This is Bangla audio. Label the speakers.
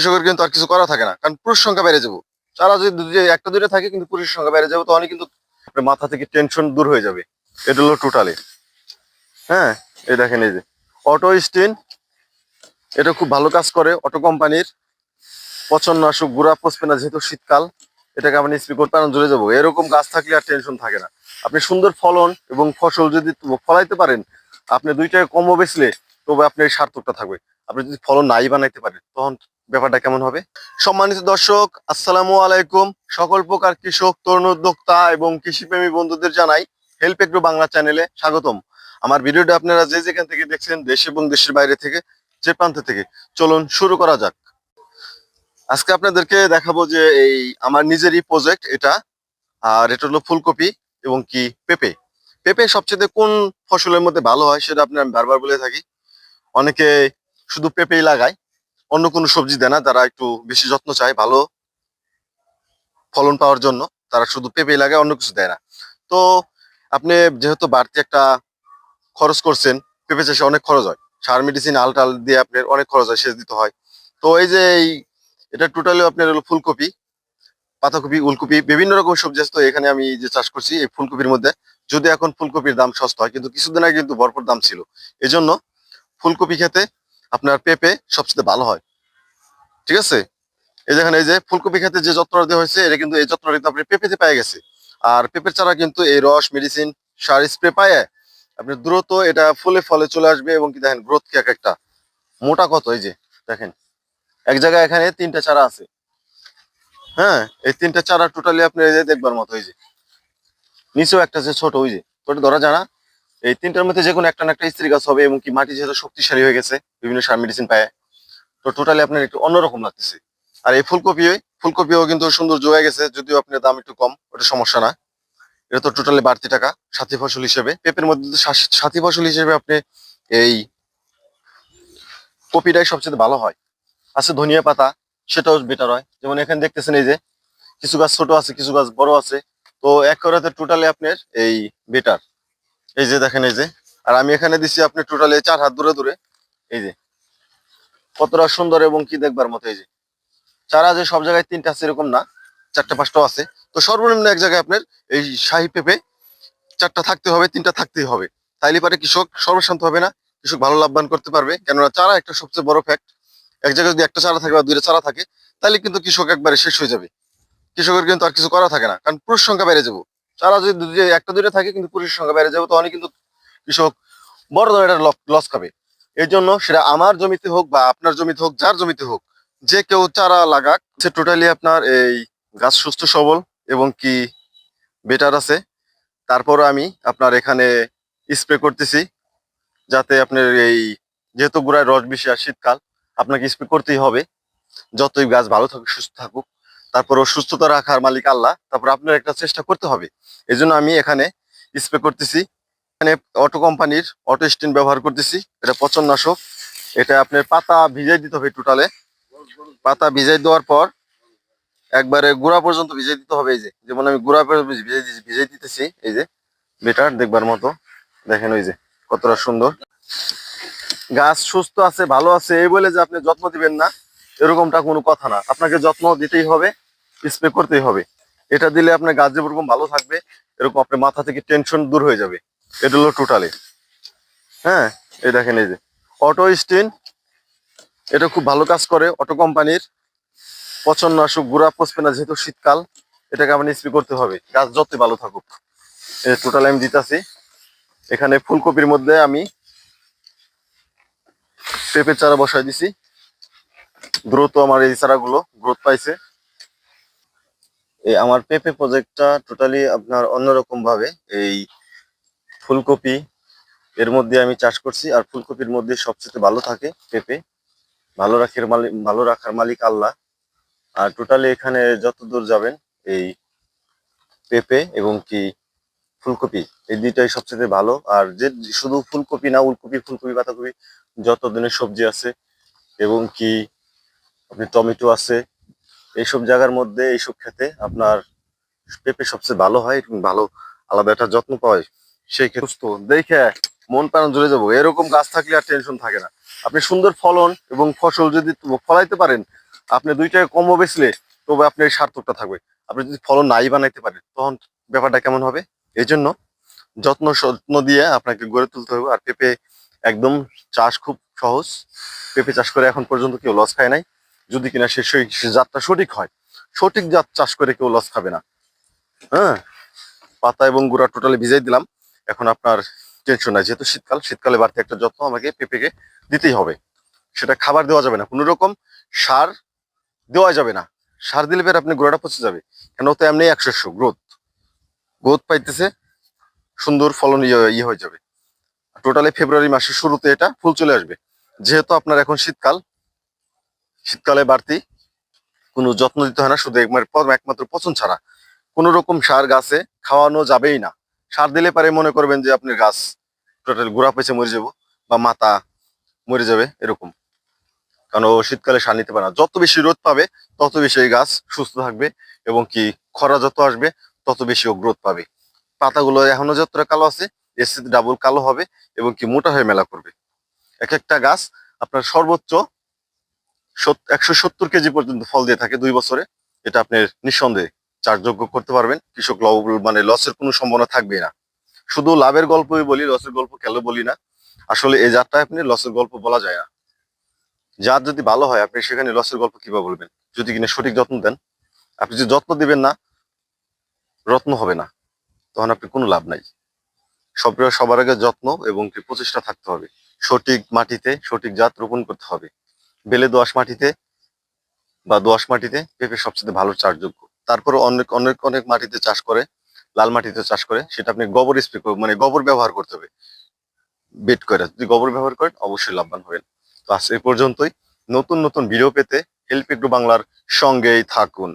Speaker 1: কৃষকের কিন্তু আর কিছু করা থাকে না। কারণ পুরুষ সংখ্যা বেড়ে যাব। তারা যদি একটা দুইটা থাকে কিন্তু পুরুষের সংখ্যা বেড়ে যাবে, তখনই কিন্তু মাথা থেকে টেনশন দূর হয়ে যাবে। এটা হলো টোটালি হ্যাঁ এই দেখেন এই যে। অটো স্টিন এটা খুব ভালো কাজ করে অটো কোম্পানির পচননাশক গুড়া পচবে না যেহেতু শীতকাল, এটাকে আপনি স্প্রে করতে পারেন জ্বলে যাব। এরকম গাছ থাকলে আর টেনশন থাকে না। আপনি সুন্দর ফলন এবং ফসল যদি ফলাইতে পারেন, আপনি দুই টাকা কমও বেচলে তবে আপনার এই সার্থকটা থাকবে। আপনি যদি ফলন নাই বানাইতে পারেন, তখন ব্যাপারটা কেমন হবে? সম্মানিত দর্শক, আসসালামু আলাইকুম। সকল প্রকার কৃষক, তরুণ উদ্যোক্তা এবং কৃষিপ্রেমী বন্ধুদের জানাই হেল্প এগ্রো বাংলা চ্যানেলে স্বাগতম। আমার ভিডিওটা আপনারা যে যেখান থেকে দেখছেন, দেশ এবং দেশের বাইরে থেকে, যে প্রান্ত থেকে, চলুন শুরু করা যাক। আজকে আপনাদেরকে দেখাবো যে এই আমার নিজেরই প্রজেক্ট এটা, আর এটা হলো ফুলকপি এবং কি পেঁপে। পেঁপে সবচেয়ে কোন ফসলের মধ্যে ভালো হয় সেটা আপনি আমি বারবার বলে থাকি। অনেকে শুধু পেঁপেই লাগায় অন্য কোনো সবজি দেয় না, তারা একটু বেশি যত্ন চায়, ভালো ফলন পাওয়ার জন্য। তারা শুধু পেঁপেই লাগে, অন্য কিছু দেয় না। তো আপনি যেহেতু বাড়তি একটা খরচ করছেন, পেঁপে চাষে অনেক খরচ হয়। সার, মেডিসিন, আল টাল দিয়ে আপনার অনেক খরচ হয়, সেচ দিতে হয়। তো এই যে এই, এটা টোটালি আপনার হলো ফুলকপি, পাতাকপি, উলকপি, বিভিন্ন রকম সবজি আছে। তো এখানে আমি যে চাষ করছি, এই ফুলকপির মধ্যে, যদি এখন ফুলকপির দাম সস্তা হয়, কিন্তু কিছুদিন আগে কিন্তু ভরপুর দাম ছিল। এজন্য ফুলকপি খেতে আপনার পেঁপে সবচেয়ে ভালো হয়। ঠিক আছে? এই যেখানে এই যে ফুলকপি খেতে যে যত্নটা দেওয়া হয়েছে, এটা কিন্তু এই যত্নটা কিন্তু আপনি পেঁপেতে পেয়ে গেছে। আর পেঁপের চারা কিন্তু এই রস, মেডিসিন, সার স্প্রে পায় আপনি দ্রুত এটা ফুলে ফলে চলে আসবে এবং কি দেখেন গ্রোথ কি এক একটা মোটা কত, এই যে দেখেন। এক জায়গায় এখানে তিনটা চারা আছে। হ্যাঁ এই তিনটা চারা টোটালি আপনি এই যে দেখবার মতো, এই যে। নিচেও একটা যে ছোট, ওই যে। তোটা ধরা জানা এই তিনটার মধ্যে যে কোনো একটা না একটা স্ত্রী গাছ হবে এবং কি মাটি যেহেতু শক্তিশালী হয়ে গেছে, বিভিন্ন সার মেডিসিন পায়। তো টোটালি আপনার একটু অন্যরকম লাগতেছে। আর এই ফুলকপি ফুলকপিও কিন্তু সুন্দর জোয়া গেছে, যদিও আপনার দাম একটু কম, ওটা সমস্যা না। এটা তো টোটালি বাড়তি টাকা, সাথী ফসল হিসেবে। পেঁপের মধ্যে সাথী ফসল হিসেবে আপনি এই কপিটাই সবচেয়ে ভালো হয়। আছে ধনিয়া পাতা, সেটাও বেটার হয়। যেমন এখানে দেখতেছেন এই যে, কিছু গাছ ছোট আছে, কিছু গাছ বড় আছে। তো এক করাতে টোটালি আপনার এই বেটার এই যে দেখেন, এই যে। আর আমি এখানে দিচ্ছি আপনি টোটালি চার হাত দূরে দূরে। এই যে। কতটা সুন্দর এবং কি দেখবার মতো, এই যে। চারা যে সব জায়গায় তিনটা আছে এরকম না, চারটা পাঁচটাও আছে। তো সর্বনিম্ন এক জায়গায় আপনার এই শাহি পেঁপে চারটা থাকতে হবে, তিনটা থাকতেই হবে। তাইলে পারে কৃষক সর্বশান্ত হবে না, কৃষক ভালো লাভবান করতে পারবে। কেননা চারা একটা সবচেয়ে বড় ফ্যাক্ট এক জায়গায় যদি একটা চারা থাকে বা দুইটা চারা থাকে তাহলে কিন্তু কৃষক একবারে শেষ হয়ে যাবে। কৃষকের কিন্তু আর কিছু করা থাকে না, কারণ পুরুষ সংখ্যা বেড়ে যাব। চারা যদি একটা দুইটা থাকে কিন্তু পুরুষের সংখ্যা বেড়ে যাবে তখনই কিন্তু কৃষক বড় ধরনের লস খাবে। এই জন্য সেটা আমার জমিতে হোক বা আপনার জমিতে হোক, যার জমিতে হোক, যে কেউ চারা লাগাক, সে টোটালি আপনার এই গাছ সুস্থ, সবল এবং কি বেটার আছে। তারপর আমি আপনার এখানে স্প্রে করতেছি, যাতে আপনার এই যেহেতু গোড়ায় রস বেশি আর শীতকাল, আপনাকে স্প্রে করতেই হবে। যতই গাছ ভালো থাকুক, সুস্থ থাকুক। তারপরও সুস্থতা রাখার মালিক আল্লাহ। তারপর আপনার একটা চেষ্টা করতে হবে। এই আমি এখানে স্প্রে করতেছি। এখানে অটো কোম্পানির অটো স্টিন ব্যবহার করতেছি। এটা পচননাশক। এটা আপনার পাতা ভিজাই দিতে হবে টোটালে পাতা ভিজাই দেওয়ার পর একবারে গুড়া পর্যন্ত ভিজাই দিতে হবে এই যে। যেমন আমি গুড়া পর্যন্ত ভিজাই দিয়েছি ভিজাই দিতেছি এই যে। বেটার দেখবার মতো। দেখেন ওই যে, কতটা সুন্দর। গাছ সুস্থ আছে, ভালো আছে, এই বলে যে আপনি যত্ন দিবেন না। এরকমটা কোনো কথা না। আপনাকে যত্ন দিতেই হবে স্প্রে করতেই হবে। এটা দিলে আপনার গাছ যেরকম ভালো থাকবে, এরকম আপনার মাথা থেকে টেনশন দূর হয়ে যাবে। এটা হলো টোটালি হ্যাঁ এই দেখেন এই যে। অটো স্টিন এটা খুব ভালো কাজ করে। অটো কোম্পানির পচননাশক গুড়া পচবে না যেহেতু শীতকাল, এটাকে আপনি স্প্রে করতে হবে। গাছ যতই ভালো থাকুক। টোটাল আমি দিতেছি। এখানে ফুলকপির মধ্যে আমি পেঁপের চারা বসাই দিছি। দ্রুত আমার এই চারাগুলো গ্রোথ পাইছে। এই আমার পেঁপে প্রজেক্টটা টোটালি আপনার অন্যরকম ভাবে এই ফুলকপি এর মধ্যে আমি চাষ করছি, আর ফুলকপির মধ্যে সবচেয়ে ভালো থাকে পেঁপে। ভালো রাখার মালিক ভালো রাখার মালিক আল্লাহ। আর টোটালি এখানে যত দূর যাবেন এই পেঁপে এবং কি ফুলকপি, এই দুইটাই সবচেয়ে ভালো। আর যে শুধু ফুলকপি না, উলকপি, ফুলকপি পাতাকপি যত দিনের সবজি আছে এবং কি আপনি টমেটো আছে, এইসব জায়গার মধ্যে এইসব খেতে আপনার পেঁপে সবচেয়ে ভালো হয় ভালো, আলাদা একটা যত্ন পাওয়া যায় সেই ক্ষেত্রে দেখে মন প্রাণ জুড়ে যাব। এরকম গাছ থাকলে আর টেনশন থাকে না। আপনি সুন্দর ফলন এবং ফসল যদি ফলাইতে পারেন, আপনি দুই টাকা কমও বেচলে তবে আপনার এই সার্থকটা থাকবে। আপনি যদি ফলন নাই বানাইতে পারেন, তখন ব্যাপারটা কেমন হবে? এই জন্য যত্ন যত্ন দিয়ে আপনাকে গড়ে তুলতে হবে। আর পেঁপে একদম চাষ খুব সহজ। পেঁপে চাষ করে এখন পর্যন্ত কেউ লস খায় নাই। যদি কিনা সে সেই জাতটা সঠিক হয়, সঠিক জাত চাষ করে কেউ লস খাবে না। হ্যাঁ? পাতা এবং গুঁড়া টোটালি ভিজাই দিলাম। এখন আপনার টেনশন নাই, যেহেতু শীতকাল, শীতকালে বাড়তি একটা যত্ন আমাকে পেঁপেকে দিতেই হবে। সেটা খাবার দেওয়া যাবে না, কোনো রকম সার দেওয়া যাবে না। সার দিলে পরে আপনি গোড়াটা পচে যাবে। কেন তো এমনি একশো গ্রোথ গ্রোথ পাইতেছে, সুন্দর ফলন ইয়ে ইয়ে হয়ে যাবে। টোটালি ফেব্রুয়ারি মাসের শুরুতে এটা ফুল চলে আসবে। যেহেতু আপনার এখন শীতকাল শীতকালে বাড়তি কোনো যত্ন দিতে হয় না, শুধু একমাত্র একমাত্র পচন ছাড়া। কোনো রকম সার গাছে খাওয়ানো যাবেই না। সার দিলে পারে মনে করবেন যে আপনি গাছ টোটাল গোড়া পেছে মরে যাব বা মাথা মরে যাবে, এরকম। কারণ ও শীতকালে সার নিতে পারে না। যত বেশি রোদ পাবে, তত বেশি এই গাছ সুস্থ থাকবে এবং কি খরা যত আসবে, তত বেশি ও গ্রোথ পাবে। পাতাগুলো এখনও যতটা কালো আছে এর ডাবল কালো হবে এবং কি মোটা হয়ে মেলা করবে। এক একটা গাছ আপনার সর্বোচ্চ একশো সত্তর কেজি পর্যন্ত ফল দিয়ে থাকে দুই বছরে। এটা আপনি নিঃসন্দেহে চাষযোগ্য করতে পারবেন। কৃষক মানে লসের কোনো সম্ভাবনা থাকবে না। শুধু লাভের গল্পই বলি, লসের গল্প কেন বলি না। আসলে এই জাতটা আপনি লসের গল্প বলা যায় না। জাত যদি ভালো হয়, আপনি সেখানে লসের গল্প কীভাবে বলবেন? যদি কিনা সঠিক যত্ন দেন, আপনি যদি যত্ন দিবেন না, রত্ন হবে না। তখন আপনি কোনো লাভ নাই। সব সবার আগে যত্ন এবং প্রচেষ্টা থাকতে হবে। সঠিক মাটিতে সঠিক জাত রোপণ করতে হবে। বেলে দোয়াশ মাটিতে বা দোয়াশ মাটিতে পেঁপে সবচেয়ে ভালো চাষযোগ্য। তারপরে অনেক অনেক অনেক মাটিতে চাষ করে, লাল মাটিতে চাষ করে, সেটা আপনি গোবর স্প্রে মানে গোবর ব্যবহার করতে হবে। বেট করে যদি গোবর ব্যবহার করেন, অবশ্যই লাভবান হবেন। তো আজ এ পর্যন্তই। নতুন নতুন ভিডিও পেতে হেল্প একটু বাংলার সঙ্গেই থাকুন।